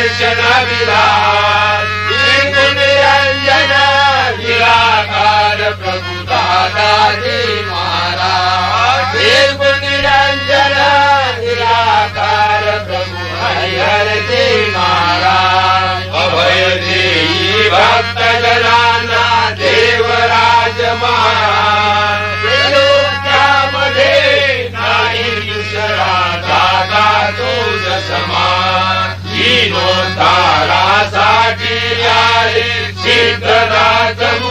दर्शन नो तारा साकी आई शीतराजमु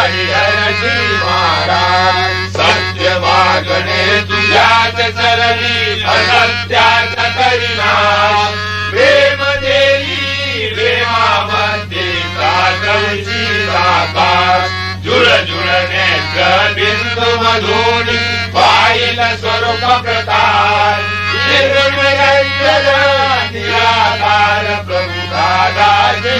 हरिहरजी महाराज सत्य मागणे तुझ्याच चरणी असत्याच करिनाश प्रेम देई प्रेमामध्ये काजळची आकाश जुळ जुळणे बिंदू मधून पाहिल स्वरूप प्रकाश निर्मलंजन निराकार प्रभु दादाजी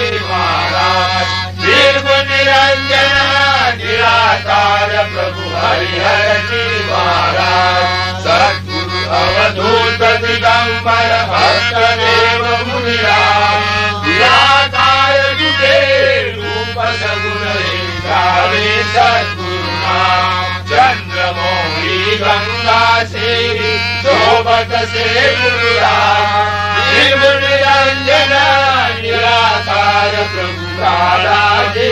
हरिहर सद्गुरु अवधूम् परभेव पुनराय विद्गुरु चन्द्रमोणी निराकार प्रभु काला गिगुनि राकारादे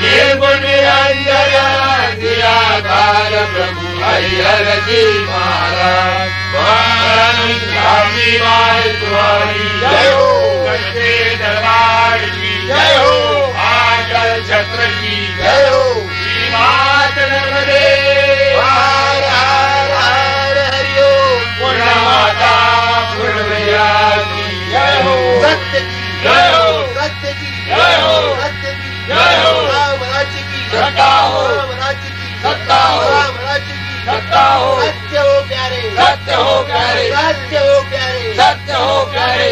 निर्गुण निराकार प्रभु हरिहर जी महाराज तुम्हारी जय हो। दरबार की जय हो। आचल छत्र की जय हो। प्यारे सत्य हो प्यारे